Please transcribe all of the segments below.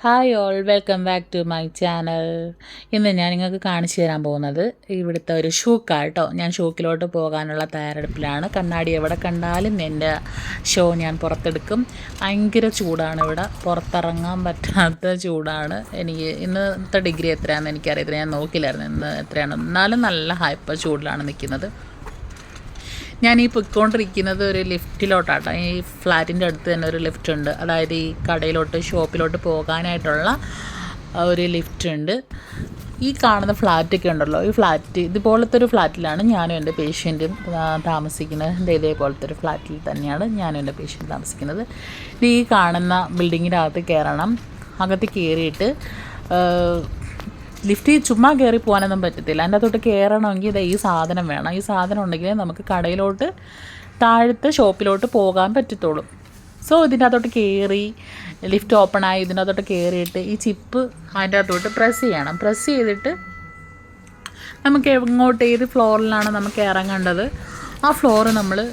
Hi all welcome back to my channel ഇന്ന് ഞാൻ നിങ്ങൾക്ക് കാണിച്ചു തരാൻ പോകുന്നത് ഇവിടുത്തെ ഒരു ഷൂക്കാണ് കേട്ടോ ഞാൻ ഷൂക്കിലോട്ട് പോകാനുള്ള തയ്യാറെടുപ്പിലാണ്. കണ്ണാടി എവിടെ കണ്ടാലും എന്റെ ഷോ ഞാൻ പുറത്തെടുക്കും. ഭയങ്കര ചൂടാണ് ഇവിടെ. പുറത്തിറങ്ങാൻ പറ്റാത്ത ചൂടാണ്. എനിക്ക് ഇന്നത്തെ ഡിഗ്രി എത്രയാണെന്ന് എനിക്കറിയത്തില്ല. ഞാൻ നോക്കില്ലായിരുന്നു ഇന്ന് എത്രയാണ്. എന്നാലും നല്ല ഹൈപ്പ ചൂടിലാണ് നിൽക്കുന്നത്. ഞാൻ ഈ പൊയ്ക്കൊണ്ടിരിക്കുന്നത് ഒരു ലിഫ്റ്റിലോട്ടാട്ടോ. ഈ ഫ്ലാറ്റിന്റെ അടുത്ത് തന്നെ ഒരു ലിഫ്റ്റ് ഉണ്ട് അതായത് ഈ കടയിലോട്ട് ഷോപ്പിലോട്ട് പോകാനായിട്ടുള്ള ഒരു ലിഫ്റ്റ് ഉണ്ട് ഈ കാണുന്ന ഫ്ലാറ്റൊക്കെ ഉണ്ടല്ലോ ഈ ഫ്ലാറ്റ് ഇതുപോലത്തെ ഒരു ഫ്ലാറ്റിലാണ് ഞാനും എന്റെ പേഷ്യന്റും താമസിക്കുന്നത്. ഇതേപോലത്തെ ഒരു ഫ്ലാറ്റിൽ തന്നെയാണ് ഞാനും എന്റെ പേഷ്യന്റ് താമസിക്കുന്നത്. ഈ കാണുന്ന ബിൽഡിങ്ങിന്റെ അകത്ത് കയറണം. അകത്ത് കയറിയിട്ട് ലിഫ്റ്റിൽ ചുമ്മാ കയറി പോകാനൊന്നും പറ്റത്തില്ല. അതിന്റെ അകത്തോട്ട് കയറണമെങ്കിൽ ഇത് ഈ സാധനം വേണം. ഈ സാധനം ഉണ്ടെങ്കിൽ നമുക്ക് കടയിലോട്ട് താഴത്തെ ഷോപ്പിലോട്ട് പോകാൻ പറ്റത്തുള്ളൂ. സോ ഇതിന്റെ അകത്തോട്ട് കയറി ലിഫ്റ്റ് ഓപ്പൺ ആയി ഇതിന്റെ അകത്തോട്ട് കയറിയിട്ട് ഈ ചിപ്പ് അതിന്റെ അകത്തോട്ട് പ്രസ് ചെയ്യണം. പ്രസ് ചെയ്തിട്ട് നമുക്ക് എങ്ങോട്ട് ഏത് ഫ്ലോറിലാണ് നമുക്ക് ഇറങ്ങേണ്ടത്? ആ ഫ്ലോറ് നമ്മൾ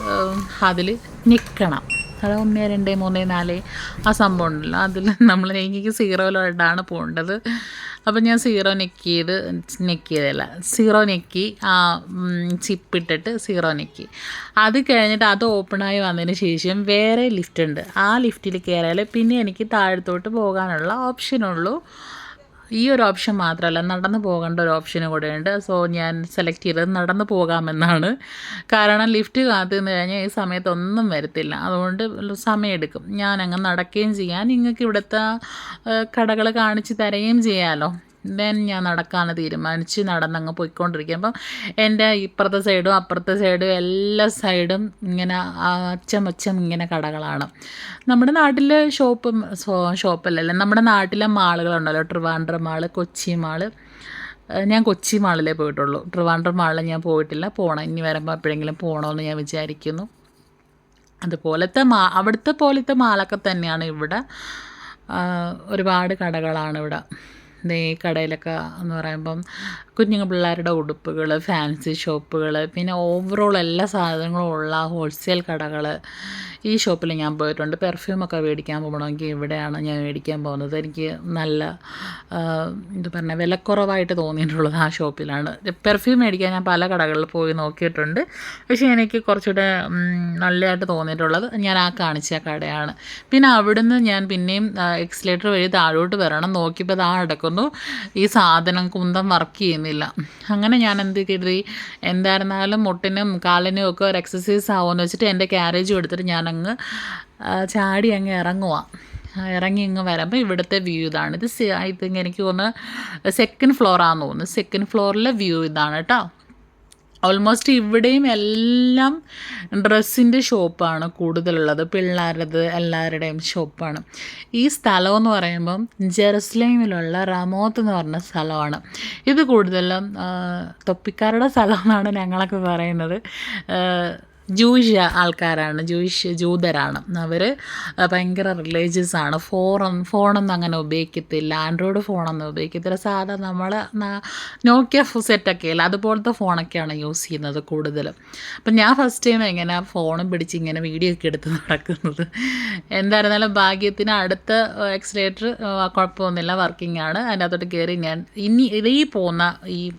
അതിൽ നിൽക്കണം. അത് ഒന്ന് രണ്ട് മൂന്ന് നാല്. ആ സംഭവം ഉണ്ടല്ലോ. അതിൽ നമ്മൾ എനിക്ക് സീറോയിലോട്ടാണ് പോകേണ്ടത്. അപ്പം ഞാൻ സീറോ നെക്ക് ചെയ്ത് നെക്ക് ചെയ്തല്ല സീറോ നെക്കി ആ ചിപ്പിട്ടിട്ട് സീറോ നെക്കി അത് കഴിഞ്ഞിട്ട് അത് ഓപ്പണായി വന്നതിന് ശേഷം വേറെ ലിഫ്റ്റ് ഉണ്ട്. ആ ലിഫ്റ്റിൽ കയറിയാൽ പിന്നെ എനിക്ക് താഴത്തോട്ട് പോകാനുള്ള ഓപ്ഷനുള്ളൂ. ഈ ഒരു ഓപ്ഷൻ മാത്രമല്ല നടന്നു പോകേണ്ട ഒരു ഓപ്ഷനും കൂടെ ഉണ്ട് സോ ഞാൻ സെലക്ട് ചെയ്തത് നടന്നു പോകാമെന്നാണ്. കാരണം ലിഫ്റ്റ് കാത്തു നിന്ന് കഴിഞ്ഞാൽ ഈ സമയത്തൊന്നും വരത്തില്ല. അതുകൊണ്ട് സമയമെടുക്കും. ഞാൻ അങ്ങ് നടക്കുകയും ചെയ്യാൻ നിങ്ങൾക്ക് ഇവിടുത്തെ കടകൾ കാണിച്ച് തരുകയും ചെയ്യാമല്ലോ ദെൻ ഞാൻ നടക്കാമെന്ന് തീരുമാനിച്ച് നടന്നങ്ങ് പോയിക്കൊണ്ടിരിക്കുക അപ്പം എന്റെ ഇപ്പുറത്തെ സൈഡും അപ്പുറത്തെ സൈഡും എല്ലാ സൈഡും ഇങ്ങനെ അച്ചം അച്ചം ഇങ്ങനെ കടകളാണ്. നമ്മുടെ നാട്ടിൽ ഷോപ്പ് ഷോപ്പല്ലല്ലേ നമ്മുടെ നാട്ടിലെ മാളുകളുണ്ടല്ലോ ട്രിവാൻഡ്രം മാൾ കൊച്ചി മാൾ ഞാൻ കൊച്ചി മാളിലേ പോയിട്ടുള്ളൂ. ട്രിവാൻഡ്രം മാളിൽ ഞാൻ പോയിട്ടില്ല. പോകണം ഇനി വരുമ്പോൾ എപ്പോഴെങ്കിലും പോകണമെന്ന് ഞാൻ വിചാരിക്കുന്നു. അതുപോലത്തെ മാ അവിടുത്തെ പോലത്തെ മാളൊക്കെ തന്നെയാണ് ഇവിടെ. ഒരുപാട് കടകളാണ് ഇവിടെ. ഈ കടയിലൊക്കെ എന്ന് പറയുമ്പം കുഞ്ഞുങ്ങൾ പിള്ളേരുടെ ഉടുപ്പുകൾ ഫാൻസി ഷോപ്പുകൾ പിന്നെ ഓവറോൾ എല്ലാ സാധനങ്ങളും ഉള്ള ഹോൾസെയിൽ കടകൾ ഈ ഷോപ്പിൽ ഞാൻ പോയിട്ടുണ്ട്. പെർഫ്യൂമൊക്കെ മേടിക്കാൻ പോകണമെങ്കിൽ ഇവിടെയാണ് ഞാൻ മേടിക്കാൻ പോകുന്നത്. എനിക്ക് നല്ല എന്താ പറഞ്ഞാൽ വിലക്കുറവായിട്ട് തോന്നിയിട്ടുള്ളത് ആ ഷോപ്പിലാണ്. പെർഫ്യൂം മേടിക്കാൻ ഞാൻ പല കടകളിൽ പോയി നോക്കിയിട്ടുണ്ട്. പക്ഷേ എനിക്ക് കുറച്ചുകൂടെ നല്ലതായിട്ട് തോന്നിയിട്ടുള്ളത് ഞാൻ ആ കാണിച്ച കടയാണ്. പിന്നെ അവിടുന്ന് ഞാൻ പിന്നെയും എക്സിലേറ്റർ വഴി താഴോട്ട് വരണം നോക്കിയപ്പോൾ ആ അടക്കുന്നു ഈ സാധനം കുന്തം വർക്ക് ചെയ്യുന്നില്ല. അങ്ങനെ ഞാൻ എന്ത് കരുതി? എന്തായിരുന്നാലും മുട്ടിനും കാലിനും ഒക്കെ ഒരു എക്സസൈസ് ആവുമെന്ന് വെച്ചിട്ട് എന്റെ ക്യാരേജും എടുത്തിട്ട് ഞാൻ അങ്ങ് ചാടി അങ്ങ് ഇറങ്ങുക ഇറങ്ങി ഇങ്ങ് വരുമ്പോൾ ഇവിടുത്തെ വ്യൂ ഇതാണ്. ഇത് ഐ തിങ്ക് എനിക്ക് തോന്നുന്നു സെക്കൻഡ് ഫ്ലോറാണെന്ന് തോന്നുന്നു. സെക്കൻഡ് ഫ്ലോറിലെ വ്യൂ ഇതാണ് കേട്ടോ. ഓൾമോസ്റ്റ് ഇവിടെയും എല്ലാം ഡ്രസ്സിന്റെ ഷോപ്പാണ് കൂടുതലുള്ളത്. പിള്ളേരത് എല്ലാവരുടെയും ഷോപ്പാണ് ഈ സ്ഥലം എന്ന് പറയുമ്പം ജെറുസലേമിലുള്ള റമോത്ത് എന്ന് പറഞ്ഞ സ്ഥലമാണ്. ഇത് കൂടുതലും തൊപ്പിക്കാരുടെ സ്ഥലം എന്നാണ് ഞങ്ങളൊക്കെ പറയുന്നത്. ജൂയിഷ് ആൾക്കാരാണ് ജൂയിഷ് ജൂതരാണ്. അവർ ഭയങ്കര റിലീജിയസ് ആണ്. ഫോൺ ഫോണൊന്നും അങ്ങനെ ഉപയോഗിക്കത്തില്ല. ആൻഡ്രോയിഡ് ഫോണൊന്നും ഉപയോഗിക്കത്തില്ല. സാധാ നമ്മൾ നോക്കിയ സെറ്റൊക്കെ അല്ല അതുപോലത്തെ ഫോണൊക്കെയാണ് യൂസ് ചെയ്യുന്നത് കൂടുതലും. അപ്പം ഞാൻ ഫസ്റ്റ് ടൈം എങ്ങനെ ഫോണും പിടിച്ച് ഇങ്ങനെ വീഡിയോ ഒക്കെ എടുത്ത് നടക്കുന്നത്. എന്തായിരുന്നാലും ഭാഗ്യത്തിന് അടുത്ത എക്സ്ലേറ്റർ കുഴപ്പമൊന്നുമില്ല. വർക്കിംഗ് ആണ്. അതിന്റെ അകത്തോട്ട് കയറി ഞാൻ ഇനി ഈ പോകുന്ന ഈ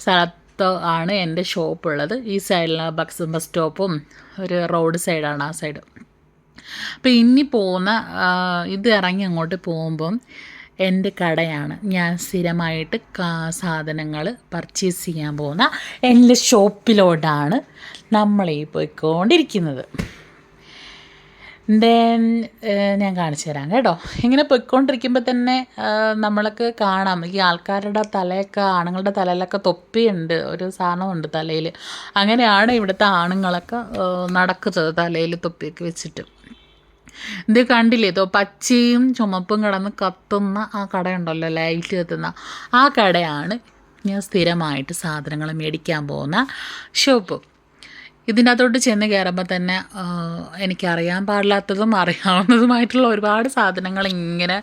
സ്ഥലത്ത് ആണ് എന്റെ ഷോപ്പ് ഉള്ളത്. ഈ സൈഡിൽ ബസ് ബസ് സ്റ്റോപ്പും ഒരു റോഡ് സൈഡാണ് ആ സൈഡ് അപ്പോൾ ഇനി പോകുന്ന ഇത് ഇറങ്ങി അങ്ങോട്ട് പോകുമ്പം എന്റെ കടയാണ്. ഞാൻ സ്ഥിരമായിട്ട് സാധനങ്ങൾ പർച്ചേസ് ചെയ്യാൻ പോകുന്ന എന്റെ ഷോപ്പിലോട്ടാണ് നമ്മളീ പോയിക്കൊണ്ടിരിക്കുന്നത്. ദെൻ ഞാൻ കാണിച്ചു തരാം കേട്ടോ. ഇങ്ങനെ പൊയ്ക്കൊണ്ടിരിക്കുമ്പോൾ തന്നെ നമ്മൾക്ക് കാണാം. ഈ ആൾക്കാരുടെ തലയൊക്കെ ആണുങ്ങളുടെ തലയിലൊക്കെ തൊപ്പിയുണ്ട്. ഒരു സാധനമുണ്ട് തലയിൽ അങ്ങനെയാണ് ഇവിടുത്തെ ആണുങ്ങളൊക്കെ നടക്കുന്നത് തലയിൽ തൊപ്പിയൊക്കെ വെച്ചിട്ട്. ഇത് കണ്ടില്ലേ? തോ പച്ചയും ചുമപ്പും കിടന്ന് കത്തുന്ന ആ കടയുണ്ടല്ലോ ലൈറ്റ് കത്തുന്ന. ആ കടയാണ് ഞാൻ സ്ഥിരമായിട്ട് സാധനങ്ങൾ മേടിക്കാൻ പോകുന്ന ഷോപ്പ്. ഇതിന്റെ അകത്തോട്ട് ചെന്ന് കയറുമ്പോൾ തന്നെ എനിക്കറിയാൻ പാടില്ലാത്തതും അറിയാവുന്നതുമായിട്ടുള്ള ഒരുപാട് സാധനങ്ങൾ ഇങ്ങനെ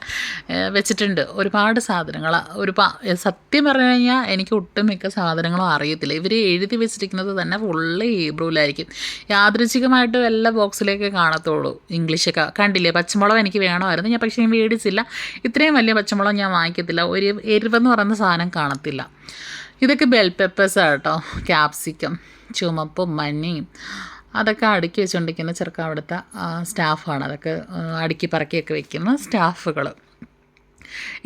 വെച്ചിട്ടുണ്ട്. ഒരുപാട് സാധനങ്ങൾ. ഒരു സത്യം പറഞ്ഞു കഴിഞ്ഞാൽ എനിക്ക് ഒട്ടുമിക്ക സാധനങ്ങളും അറിയത്തില്ല. ഇവർ എഴുതി വെച്ചിരിക്കുന്നത് തന്നെ ഫുള്ള് ഹീബ്രൂലായിരിക്കും യാദൃച്ഛികമായിട്ട് എല്ലാ ബോക്സിലേക്ക് കാണത്തുള്ളൂ ഇംഗ്ലീഷൊക്കെ. കണ്ടില്ലേ? പച്ചമുളക് എനിക്ക് വേണമായിരുന്നു. ഞാൻ പക്ഷേ മേടിച്ചില്ല. ഇത്രയും വലിയ പച്ചമുളക് ഞാൻ വാങ്ങിക്കത്തില്ല. ഒരു എരിവെന്ന് പറയുന്ന സാധനം കാണത്തില്ല. ഇതൊക്കെ ബെൽ പെപ്പേഴ്സാണ് കേട്ടോ. ക്യാപ്സിക്കം. ചുമപ്പും മഞ്ഞയും അതൊക്കെ അടുക്കി വെച്ചുകൊണ്ടിരിക്കുന്ന ചെറുക്ക അവിടുത്തെ സ്റ്റാഫാണ്. അതൊക്കെ അടുക്കി പറക്കിയൊക്കെ വെക്കുന്ന സ്റ്റാഫുകൾ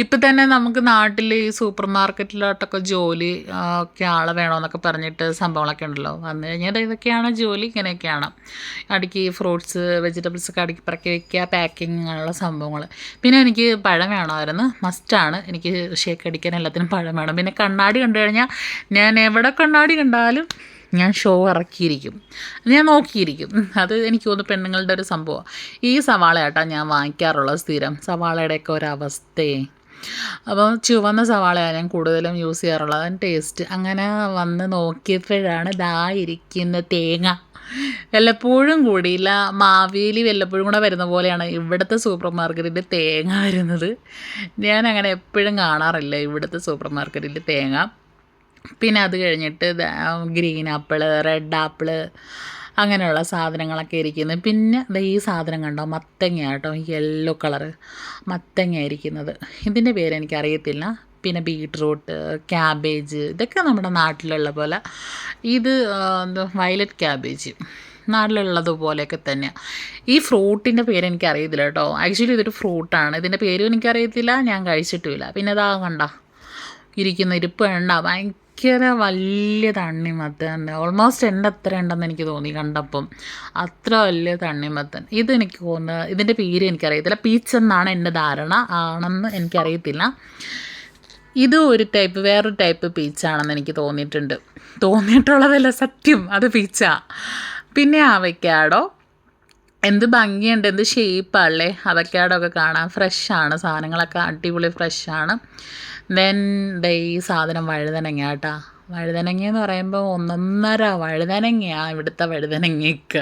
ഇപ്പം തന്നെ നമുക്ക് നാട്ടിൽ ഈ സൂപ്പർ മാർക്കറ്റിലോട്ടൊക്കെ ജോലി ഒക്കെ ആളെ വേണമെന്നൊക്കെ പറഞ്ഞിട്ട് സംഭവങ്ങളൊക്കെ ഉണ്ടല്ലോ. വന്നു കഴിഞ്ഞാൽ ഇതൊക്കെയാണ് ജോലി ഇങ്ങനെയൊക്കെയാണ്. അടുക്കി ഫ്രൂട്ട്സ് വെജിറ്റബിൾസ് ഒക്കെ അടുക്കി പറക്കി വയ്ക്കുക പാക്കിങ് അങ്ങനെയുള്ള സംഭവങ്ങൾ പിന്നെ എനിക്ക് പഴം വേണമായിരുന്നു. മസ്റ്റാണ് എനിക്ക് ഷേക്ക് അടിക്കാൻ എല്ലാത്തിനും പഴം വേണം. പിന്നെ കണ്ണാടി കണ്ടു കഴിഞ്ഞാൽ ഞാൻ എവിടെ കണ്ണാടി കണ്ടാലും ഞാൻ ഷോ ഇറക്കിയിരിക്കും. ഞാൻ നോക്കിയിരിക്കും. അത് എനിക്ക് തോന്നുന്നു പെണ്ണുങ്ങളുടെ ഒരു സംഭവം. ഈ സവാളയാട്ടാണ് ഞാൻ വാങ്ങിക്കാറുള്ളത് സ്ഥിരം. സവാളയുടെയൊക്കെ ഒരവസ്ഥയെ അപ്പോൾ ചുവന്ന സവാളയാണ് ഞാൻ കൂടുതലും യൂസ് ചെയ്യാറുള്ളത്. അതിന് ടേസ്റ്റ് അങ്ങനെ വന്ന് നോക്കിയപ്പോഴാണ് ദാ ഇരിക്കുന്ന തേങ്ങ. വല്ലപ്പോഴും കൂടിയില്ല മാവേലി വല്ലപ്പോഴും കൂടെ വരുന്ന പോലെയാണ് ഇവിടുത്തെ സൂപ്പർ മാർക്കറ്റിൽ തേങ്ങ വരുന്നത്. ഞാൻ അങ്ങനെ എപ്പോഴും കാണാറില്ല ഇവിടുത്തെ സൂപ്പർ മാർക്കറ്റിൽ തേങ്ങ. പിന്നെ അത് കഴിഞ്ഞിട്ട് ഗ്രീൻ ആപ്പിൾ റെഡ് ആപ്പിൾ അങ്ങനെയുള്ള സാധനങ്ങളൊക്കെ ഇരിക്കുന്നത് പിന്നെ ദേ ഈ സാധനം കണ്ടോ? മത്തങ്ങ കേട്ടോ യെല്ലോ കളറ് മത്തങ്ങ ഇരിക്കുന്നത്. ഇതിന്റെ പേരെനിക്കറിയത്തില്ല പിന്നെ ബീട്രൂട്ട് ക്യാബേജ് ഇതൊക്കെ നമ്മുടെ നാട്ടിലുള്ള പോലെ. ഇത് എന്താ വയലറ്റ് ക്യാബേജ് നാട്ടിലുള്ളതുപോലെയൊക്കെ തന്നെയാണ് ഈ ഫ്രൂട്ടിന്റെ പേര് എനിക്കറിയത്തില്ല കേട്ടോ. ആക്ച്വലി ഇതൊരു ഫ്രൂട്ടാണ്. ഇതിന്റെ പേരും എനിക്കറിയത്തില്ല. ഞാൻ കഴിച്ചിട്ടുമില്ല. പിന്നെ ഇതാ കണ്ട? ഇരിക്കുന്ന ഇരിപ്പ് കണ്ട? ഭയങ്കര വലിയ തണ്ണിമത്തൻ ഓൾമോസ്റ്റ് എന്റെ അത്ര ഉണ്ടെന്ന് എനിക്ക് തോന്നി കണ്ടപ്പം. അത്ര വലിയ തണ്ണിമത്തൻ. ഇത് എനിക്ക് തോന്നുന്നത് ഇതിന്റെ പേര് എനിക്കറിയത്തില്ല. പീച്ച് എന്നാണ് എന്റെ ധാരണ. ആണെന്ന് എനിക്കറിയത്തില്ല. ഇത് ഒരു ടൈപ്പ് വേറൊരു ടൈപ്പ് പീച്ചാണെന്ന് എനിക്ക് തോന്നിയിട്ടുണ്ട്. തോന്നിയിട്ടുള്ളതല്ല സത്യം. അത് പീച്ചാ പിന്നെ അവയ്ക്കാടോ? എന്ത് ഭംഗിയുണ്ട് എന്ത് ഷേപ്പാണല്ലേ അവക്കാടൊക്കെ കാണാൻ ഫ്രഷാണ് സാധനങ്ങളൊക്കെ അടിപൊളി ഫ്രഷാണ്. ദെൻ ദേ ഈ സാധനം വഴുതനങ്ങ കേട്ടാ. വഴുതനങ്ങ എന്ന് പറയുമ്പോൾ ഒന്നൊന്നര വഴുതനങ്ങയാ ഇവിടുത്തെ വഴുതനങ്ങയ്ക്ക്.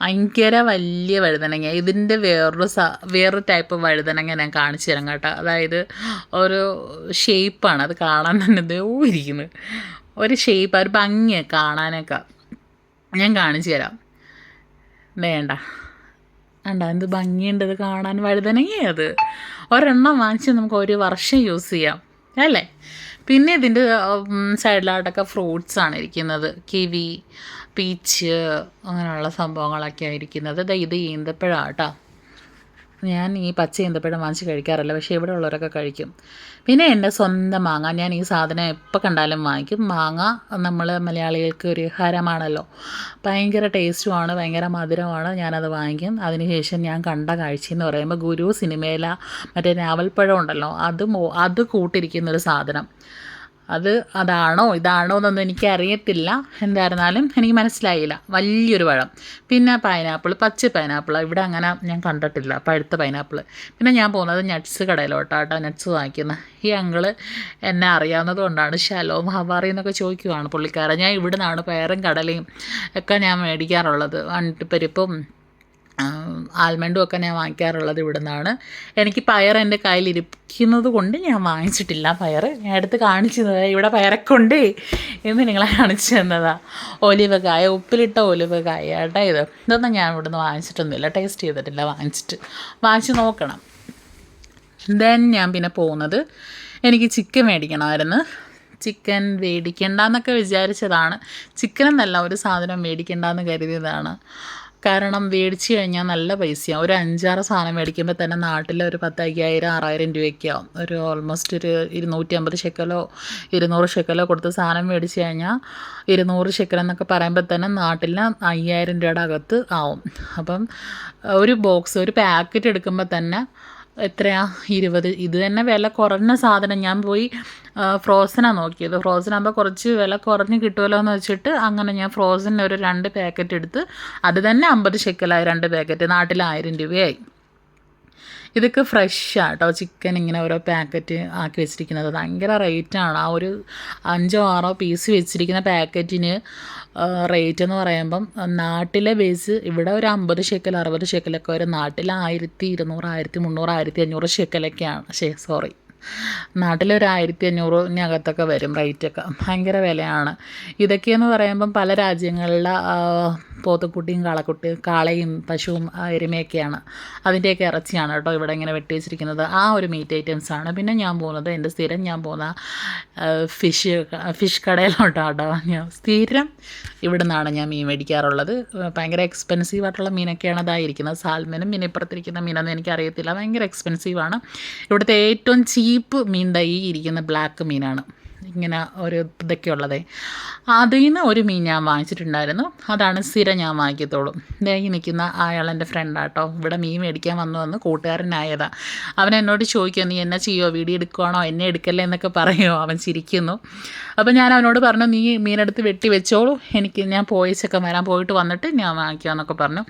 ഭയങ്കര വലിയ വഴുതനങ്ങ ഇതിന്റെ വേറൊരു സ വേറൊരു ടൈപ്പ് വഴുതനങ്ങ ഞാൻ കാണിച്ചു തരാം കേട്ടോ. അതായത് ഒരു ഷേപ്പാണ് അത് കാണാൻ തന്നെ ഇതോ ഇരിക്കുന്നത് ഒരു ഷേപ്പ് ഒരു ഭംഗിയാണ് കാണാനൊക്കെ. ഞാൻ കാണിച്ചു തരാം. വേണ്ട വേണ്ട എന്ത് ഭംഗിയുണ്ട് ഇത് കാണാൻ വഴുതനങ്ങ അത്. ഒരെണ്ണം വാങ്ങിച്ച് നമുക്ക് ഒരു വർഷം യൂസ് ചെയ്യാം അല്ലേ? പിന്നെ ഇതിന്റെ സൈഡിലോട്ടൊക്കെ ഫ്രൂട്ട്സ് ആണ് ഇരിക്കുന്നത്. കിവി പീച്ച് അങ്ങനെയുള്ള സംഭവങ്ങളൊക്കെ ഇരിക്കുന്നത്. ദേ ഇത് ഈന്തപ്പഴാട്ടോ ഞാൻ ഈ പച്ച ഈന്തപ്പഴം വാങ്ങിച്ച് കഴിക്കാറില്ല പക്ഷേ ഇവിടെ ഉള്ളവരൊക്കെ കഴിക്കും. പിന്നെ എന്റെ സ്വന്തം മാങ്ങ ഞാൻ ഈ സാധനം എപ്പോൾ കണ്ടാലും വാങ്ങിക്കും. മാങ്ങ നമ്മൾ മലയാളികൾക്ക് ഒരു ഹരമാണല്ലോ. ഭയങ്കര ടേസ്റ്റുമാണ് ഭയങ്കര മധുരമാണ് ഞാനത് വാങ്ങിക്കും. അതിനുശേഷം ഞാൻ കണ്ട കാഴ്ച എന്ന് പറയുമ്പോൾ ഗുരു സിനിമയില മറ്റേ നാവൽപ്പഴം ഉണ്ടല്ലോ അത് കൂട്ടിരിക്കുന്ന അത് കൂട്ടിരിക്കുന്നൊരു സാധനം. അത് അതാണോ ഇതാണോ എന്നൊന്നും എനിക്കറിയത്തില്ല. എന്തായിരുന്നാലും എനിക്ക് മനസ്സിലായില്ല. വലിയൊരു പഴം. പിന്നെ പൈനാപ്പിൾ പച്ച പൈനാപ്പിൾ ഇവിടെ അങ്ങനെ ഞാൻ കണ്ടിട്ടില്ല. പഴുത്ത പൈനാപ്പിൾ പിന്നെ ഞാൻ പോകുന്നത് നട്ട്സ് കടയിലോട്ടാട്ടോ. നട്ട്സ് വാങ്ങിക്കുന്നത് ഈ അങ്കിൾ എന്നെ അറിയാവുന്നത് കൊണ്ടാണ് ശലോ ഹവാറി എന്നൊക്കെ ചോദിക്കുവാണ് പുള്ളിക്കാരൻ. ഞാൻ ഇവിടെ നിന്നാണ് പയറും കടലയും ഒക്കെ ഞാൻ മേടിക്കാറുള്ളത്. അണ്ടിപ്പരിപ്പും ആൽമണ്ടും ഒക്കെ ഞാൻ വാങ്ങിക്കാറുള്ളത് ഇവിടെ നിന്നാണ് എനിക്ക് പയർ എന്റെ കയ്യിൽ ഇരിക്കുന്നത് കൊണ്ട് ഞാൻ വാങ്ങിച്ചിട്ടില്ല. പയർ ഞാൻ എടുത്ത് കാണിച്ചു തന്നതാ ഇവിടെ പയറൊക്കെ ഉണ്ട് എന്ന് നിങ്ങളെ കാണിച്ചു തന്നതാ. ഒലിവ് കായ ഉപ്പിലിട്ട ഒലിവ് കായ കേട്ടോ ഇത്. ഇതൊന്നും ഞാൻ ഇവിടെ നിന്ന് വാങ്ങിച്ചിട്ടൊന്നുമില്ല. ടേസ്റ്റ് ചെയ്തിട്ടില്ല വാങ്ങിച്ചിട്ട്. വാങ്ങിച്ച് നോക്കണം. ദെൻ ഞാൻ പിന്നെ പോകുന്നത് എനിക്ക് ചിക്കൻ മേടിക്കണമായിരുന്നു. ചിക്കൻ മേടിക്കണ്ടെന്നൊക്കെ വിചാരിച്ചതാണ്. ചിക്കൻ എന്നല്ല ഒരു സാധനം മേടിക്കണ്ടെന്ന് കരുതിയതാണ്. കാരണം മേടിച്ചു കഴിഞ്ഞാൽ നല്ല പൈസയാണ് ഒരു അഞ്ചാറ് സാധനം മേടിക്കുമ്പോൾ തന്നെ നാട്ടിൽ ഒരു പത്ത് അയ്യായിരം ആറായിരം രൂപയൊക്കെ ആവും ഒരു ഓൾമോസ്റ്റ് ഒരു ഇരുന്നൂറ്റി അമ്പത് ശെക്കലോ ഇരുന്നൂറ് ശെക്കലോ കൊടുത്ത് സാധനം മേടിച്ചു കഴിഞ്ഞാൽ ഇരുന്നൂറ് ഷെക്കൽ എന്നൊക്കെ പറയുമ്പോൾ തന്നെ നാട്ടിൽ അയ്യായിരം രൂപയുടെ അകത്ത് ആവും. അപ്പം ഒരു ബോക്സ് ഒരു പാക്കറ്റ് എടുക്കുമ്പോൾ തന്നെ എത്രയാ? ഇരുപത്. ഇത് തന്നെ വില കുറഞ്ഞ സാധനം. ഞാൻ പോയി ഫ്രോസനാണ് നോക്കിയത്. ഫ്രോസൺ ആകുമ്പോൾ കുറച്ച് വില കുറഞ്ഞ് കിട്ടുമല്ലോ എന്ന് വെച്ചിട്ട് അങ്ങനെ ഞാൻ ഫ്രോസൺ ഒരു രണ്ട് പാക്കറ്റ് എടുത്ത് അത് തന്നെ അമ്പത് ഷെക്കലായി രണ്ട് പാക്കറ്റ് നാട്ടിൽ ആയിരം രൂപയായി. ഇതൊക്കെ ഫ്രഷാണ് കേട്ടോ ചിക്കൻ ഇങ്ങനെ ഓരോ പാക്കറ്റ് ആക്കി വെച്ചിരിക്കുന്നത്. ഭയങ്കര റേറ്റാണ് ആ ഒരു അഞ്ചോ ആറോ പീസ് വെച്ചിരിക്കുന്ന പാക്കറ്റിന് റേറ്റ് എന്ന് പറയുമ്പം നാട്ടിലെ ബേസ് ഇവിടെ ഒരു അമ്പത് ഷെക്കൽ അറുപത് ഷെക്കലൊക്കെ ഒരു നാട്ടിൽ ആയിരത്തി ഇരുന്നൂറ് ആയിരത്തി മുന്നൂറ് ആയിരത്തി അഞ്ഞൂറ് ഷെക്കലൊക്കെയാണ് ശേ സോറി നാട്ടിലൊരു ആയിരത്തി അഞ്ഞൂറിനകത്തൊക്കെ വരും റേറ്റൊക്കെ. ഭയങ്കര വിലയാണ്. ഇതൊക്കെയെന്ന് പറയുമ്പം പല രാജ്യങ്ങളിലെ പോത്തക്കുട്ടിയും കാളക്കുട്ടിയും കാളയും പശുവും എരുമയൊക്കെയാണ്. അതിന്റെയൊക്കെ ഇറച്ചിയാണ് കേട്ടോ ഇവിടെ ഇങ്ങനെ വെട്ടി വെച്ചിരിക്കുന്നത് ആ ഒരു മീറ്റ് ഐറ്റംസ് ആണ്. പിന്നെ ഞാൻ പോകുന്നത് എന്റെ സ്ഥിരം ഞാൻ പോകുന്ന ഫിഷ് ഫിഷ് കടയിലോട്ടാണ് കേട്ടോ. ഞാൻ സ്ഥിരം ഇവിടെ നിന്നാണ് ഞാൻ മീൻ മേടിക്കാറുള്ളത്. ഭയങ്കര എക്സ്പെൻസീവ് ആയിട്ടുള്ള മീനൊക്കെയാണ് അതായിരിക്കുന്നത് സാൽമനും മീനിപ്പുറത്തിരിക്കുന്ന മീനൊന്നും എനിക്കറിയത്തില്ല. ഭയങ്കര എക്സ്പെൻസീവാണ് ഇവിടുത്തെ ഏറ്റവും ചീപ്പ് മീൻ ദൈ ഇരിക്കുന്ന ബ്ലാക്ക് മീനാണ്. ഇങ്ങനെ ഒരു ഇതൊക്കെ ഉള്ളത്. അതിൽ നിന്ന് ഒരു മീൻ ഞാൻ വാങ്ങിച്ചിട്ടുണ്ടായിരുന്നു. അതാണ് സ്ഥിര ഞാൻ വാങ്ങിക്കത്തുള്ളൂ ദേ ഈ നിൽക്കുന്ന അയാൾ എന്റെ ഫ്രണ്ടാട്ടോ ഇവിടെ മീൻ മേടിക്കാൻ വന്നു വന്ന് കൂട്ടുകാരനായതാ. അവൻ എന്നോട് ചോദിക്കുക നീ എന്നാ ചെയ്യുമോ വീഡിയോ എടുക്കുവാണോ? എന്നെ എടുക്കല്ലേ? എന്നൊക്കെ പറയുമോ അവൻ ചിരിക്കുന്നു. അപ്പോൾ ഞാൻ അവനോട് പറഞ്ഞു നീ മീനെടുത്ത് വെട്ടി വെച്ചോളൂ. എനിക്ക് ഞാൻ പോയിച്ചൊക്കെ വരാൻ പോയിട്ട് വന്നിട്ട് ഞാൻ വാങ്ങിക്കാമെന്നൊക്കെ പറഞ്ഞു.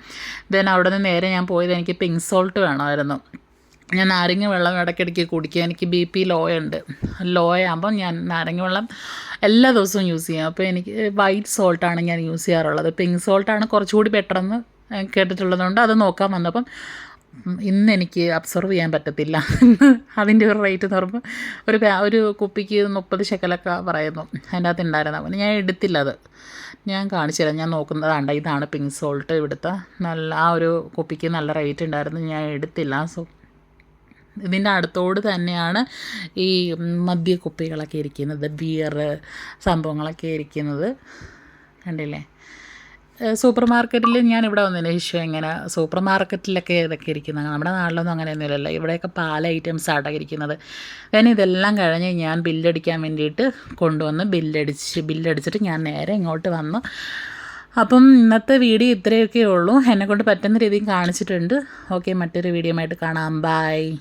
ദെൻ അവിടെ നിന്ന് നേരെ ഞാൻ പോയത് എനിക്ക് പിങ്ക് സോൾട്ട് വേണമായിരുന്നു. ഞാൻ നാരങ്ങ വെള്ളം ഇടയ്ക്കിടയ്ക്ക് കുടിക്കുക എനിക്ക് ബി പി ലോ ഉണ്ട്. ലോ ആകുമ്പോൾ ഞാൻ നാരങ്ങ വെള്ളം എല്ലാ ദിവസവും യൂസ് ചെയ്യാം. അപ്പോൾ എനിക്ക് വൈറ്റ് സോൾട്ടാണ് ഞാൻ യൂസ് ചെയ്യാറുള്ളത്. പിങ്ക് സോൾട്ടാണ് കുറച്ചുകൂടി ബെറ്റർ എന്ന് കേട്ടിട്ടുള്ളതുകൊണ്ട് അത് നോക്കാൻ വന്നപ്പം ഇന്ന് എനിക്ക് അബ്സർവ് ചെയ്യാൻ പറ്റത്തില്ല. അതിന്റെ ഒരു റേറ്റ് എന്ന് പറയുമ്പോൾ ഒരു ഒരു കുപ്പിക്ക് മുപ്പത് ശക്കലൊക്കെ പറയുന്നു. അതിന്റെ അകത്ത് ഉണ്ടായിരുന്നു ഞാൻ എടുത്തില്ല അത്. ഞാൻ കാണിച്ചു തരാം ഞാൻ നോക്കുന്നതാണ്ട ഇതാണ് പിങ്ക് സോൾട്ട് ഇവിടുത്തെ. നല്ല ആ ഒരു കുപ്പിക്ക് നല്ല റേറ്റ് ഉണ്ടായിരുന്നു ഞാൻ എടുത്തില്ല. സോ ഇതിന്റെ അടുത്തോട് തന്നെയാണ് ഈ മദ്യക്കുപ്പികളൊക്കെ ഇരിക്കുന്നത് ബിയർ സംഭവങ്ങളൊക്കെ ഇരിക്കുന്നത്. കണ്ടില്ലേ? സൂപ്പർ മാർക്കറ്റിൽ ഞാൻ ഇവിടെ വന്നതിന് ശേഷം ഇങ്ങനെ സൂപ്പർ മാർക്കറ്റിലൊക്കെ ഇതൊക്കെ ഇരിക്കുന്നത്. നമ്മുടെ നാട്ടിലൊന്നും അങ്ങനെയൊന്നുമില്ലല്ലോ. ഇവിടെയൊക്കെ പാല ഐറ്റംസ് ആട്ടോ ഇരിക്കുന്നത്. then ഇതെല്ലാം കഴിഞ്ഞ് ഞാൻ ബില്ലടിക്കാൻ വേണ്ടിയിട്ട് കൊണ്ടുവന്ന് ബില്ലടിച്ച് ബില്ലടിച്ചിട്ട് ഞാൻ നേരെ ഇങ്ങോട്ട് വന്നു. അപ്പം ഇന്നത്തെ വീഡിയോ ഇത്രയൊക്കെ ഉള്ളൂ. എന്നെക്കൊണ്ട് പറ്റുന്ന രീതിയിൽ കാണിച്ചിട്ടുണ്ട്. ഓക്കെ മറ്റൊരു വീഡിയോ ആയിട്ട് കാണാം. ബൈ.